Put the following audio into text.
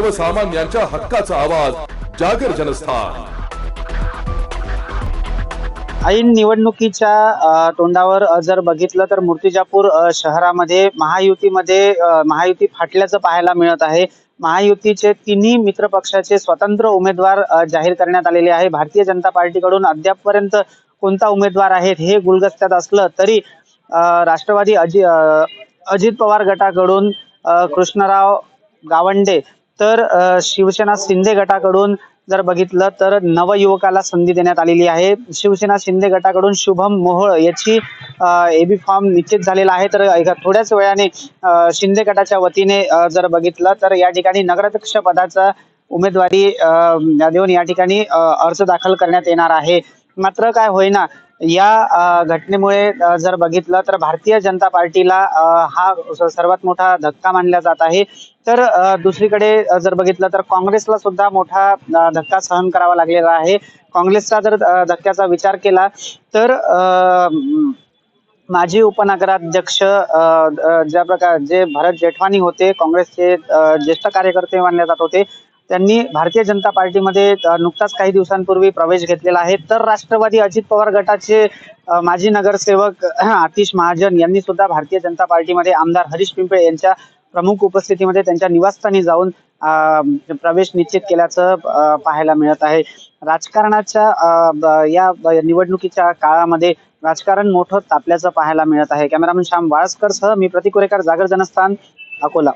सर्वसामान्यांच्या हक्काचा आवाज जागर जनस्थान. ऐन निवडणुकीच्या तोंडावर जर बघितलं तर मूर्तिजापूर शहरामध्ये महायुतीमध्ये महायुती फाटल्याचं पाहायला मिळत आहे. महायुतीचे तिन्ही मित्र पक्षाचे स्वतंत्र उमेदवार जाहीर करण्यात आलेले आहे. भारतीय जनता पार्टीकडून अद्यापपर्यंत कोणता उमेदवार आहेत हे गुलगस्त्यात असलं तरी राष्ट्रवादी अजि अजित पवार गटाकडून कृष्णराव गावंडे तर शिवसेना शिंदे गटाकडून जर बघितलं तर नवयुवकाला संधी देण्यात आलेली आहे. शिवसेना शिंदे गटाकडून शुभम मोहोळ याची एबी फॉर्म निश्चित झालेला आहे. तर एका थोड्याच वेळाने शिंदे गटाच्या वतीने जर बघितलं तर या ठिकाणी नगराध्यक्ष पदाचा उमेदवारी देऊन या ठिकाणी अर्ज दाखल करण्यात येणार आहे. मात्र काय होईना या घटनेमुळे जर बघितलं तर भारतीय जनता पार्टीला हा सर्वात मोठा धक्का मानला जात आहे. तर दुसरीकडे जर बघितलं तर काँग्रेसला सुद्धा मोठा धक्का सहन करावा लागलेला आहे. काँग्रेसचा जर धक्क्याचा विचार केला तर माजी उपनगराध्यक्ष ज्या प्रकार जे भरत जेठवानी होते काँग्रेसचे ज्येष्ठ कार्यकर्ते मानले जात होते त्यांनी भारतीय जनता पार्टीमध्ये नुकताच काही दिवसांपूर्वी प्रवेश घेतलेला आहे. तर राष्ट्रवादी अजित पवार गटाचे माजी नगरसेवक आतिश महाजन यांनी सुद्धा भारतीय जनता पार्टीमध्ये आमदार हरीश पिंपळे यांच्या प्रमुख उपस्थितीमध्ये त्यांच्या निवासस्थानी जाऊन प्रवेश निश्चित केल्याचं पाहायला मिळत आहे. राजकारणाच्या या निवडणुकीच्या काळामध्ये राजकारण मोठं तापल्याचं पाहायला मिळत आहे. कॅमेरामन श्याम वाळसकर सह मी प्रतिकुरेकर जागर जनस्थान अकोला.